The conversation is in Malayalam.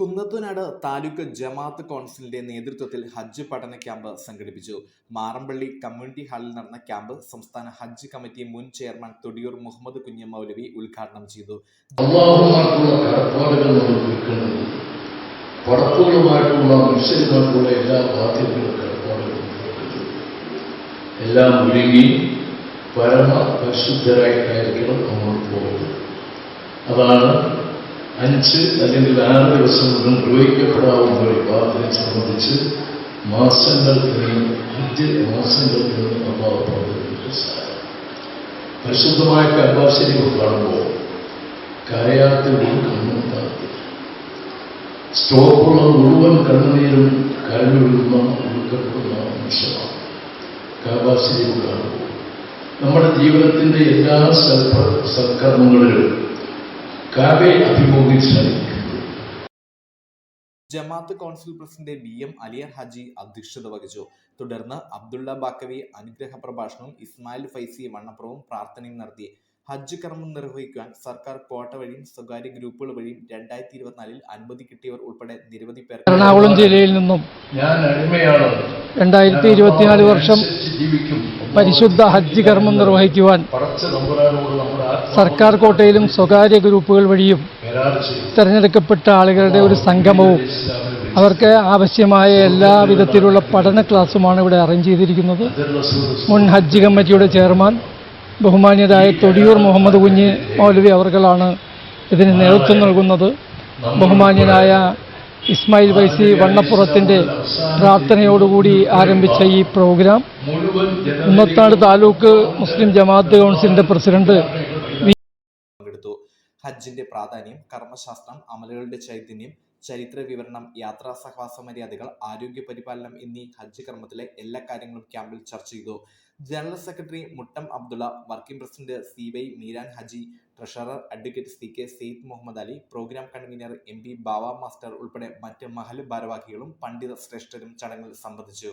കുന്നത്തുനാട് താലൂക്ക് ജമാഅത്ത് കൗൺസിലിന്റെ നേതൃത്വത്തിൽ ഹജ്ജ് പഠന ക്യാമ്പ് സംഘടിപ്പിച്ചു. മാറമ്പള്ളി കമ്മ്യൂണിറ്റി ഹാളിൽ നടന്ന ക്യാമ്പ് സംസ്ഥാന ഹജ്ജ് കമ്മിറ്റി മുൻ ചെയർമാൻ തൊടിയൂർ മുഹമ്മദ് കുഞ്ഞ മൗലവി ഉദ്ഘാടനം ചെയ്തു. എല്ലാ പരമ അതാണ് അഞ്ച് അല്ലെങ്കിൽ ആറ് ദിവസം കൊണ്ട് നിർവഹിക്കപ്പെടാവുന്ന ഒരു വിവാഹത്തിനെ സംബന്ധിച്ച് മാസങ്ങൾ കഴിഞ്ഞ് അഞ്ച് മാസങ്ങൾ കഴിഞ്ഞ് അള്ളാഹു പരിശുദ്ധമായ കർവാശരി കാണുമ്പോൾ കരയാത്ത ഒരു കണ്ണുണ്ടാകും സ്റ്റോപ്പുള്ള മുഴുവൻ കണ്ണുനീരും കരഞ്ഞൊഴുകുന്ന ഒഴുക്കപ്പെടുന്ന നിമിഷമാണ് കാബാശരി കാണുമ്പോൾ. നമ്മുടെ ജീവിതത്തിന്റെ എല്ലാ സൽപ്ര സൽക്കർമ്മങ്ങളിലും കാബെ Jamaat council president B M Aliyar Haji അധ്യക്ഷത വഹിച്ചു. തുടർന്ന് അബ്ദുള്ള ബാക്കവി അനുഗ്രഹ പ്രഭാഷണവും ഇസ്മായിൽ ഫൈസി വണ്ണപ്പുറവും പ്രാർത്ഥനയും നടത്തി. ഹജ്ജ് കർമ്മം നിർവഹിക്കുവാൻ സർക്കാർ കോട്ട വഴിയും സ്വകാര്യ ഗ്രൂപ്പുകൾ വഴിയും രണ്ടായിരത്തി ഇരുപത്തിനാലിൽ അനുമതി കിട്ടിയവർ ഉൾപ്പെടെ നിരവധി പേർ എറണാകുളം ജില്ലയിൽ നിന്നും രണ്ടായിരത്തി ഇരുപത്തിനാല് വർഷം ജീവിക്കും. പരിശുദ്ധ ഹജ്ജ് കർമ്മം നിർവഹിക്കുവാൻ സർക്കാർ കോട്ടയിലും സ്വകാര്യ ഗ്രൂപ്പുകൾ വഴിയും തിരഞ്ഞെടുക്കപ്പെട്ട ആളുകളുടെ ഒരു സംഗമവും അവർക്ക് ആവശ്യമായ എല്ലാ വിധത്തിലുള്ള പഠന ക്ലാസ്സുമാണ് ഇവിടെ അറേഞ്ച് ചെയ്തിരിക്കുന്നത്. മുൻ ഹജ്ജ് കമ്മിറ്റിയുടെ ചെയർമാൻ ബഹുമാന്യരായ തൊടിയൂർ മുഹമ്മദ് കുഞ്ഞ് മൗലവി അവർകളാണ് ഇതിന് നേതൃത്വം നൽകുന്നത്. ബഹുമാന്യനായ ഇസ്മായിൽ വൈസി വണ്ണപ്പുറത്തിന്റെ പ്രാർത്ഥനയോടുകൂടി ആരംഭിച്ച ഈ പ്രോഗ്രാം. കുന്നത്താട് താലൂക്ക് മുസ്ലിം ജമാഅത്ത് കൗൺസിലിന്റെ പ്രസിഡന്റ് ഹജ്ജിന്റെ പ്രാധാന്യം കർമ്മശാസ്ത്രം അമലുകളുടെ ചൈതന്യം ചരിത്ര വിവരണം യാത്രാ സഹവാസ മര്യാദകൾ ആരോഗ്യ പരിപാലനം എന്നീ ഹജ്ജ് കർമ്മത്തിലെ എല്ലാ കാര്യങ്ങളും ക്യാമ്പിൽ ചർച്ച ചെയ്തു. General secretary Muttam Abdulla working president C Y Meeran Haji treasurer advocate C K Sayed Muhammad Ali program convener M P Bava master ഉൾപ്പെടെ മറ്റ് മഹൽ ഭാരവാഹികളും പണ്ഡിത ശ്രേഷ്ഠരും ചടങ്ങിൽ സംബന്ധിച്ചു.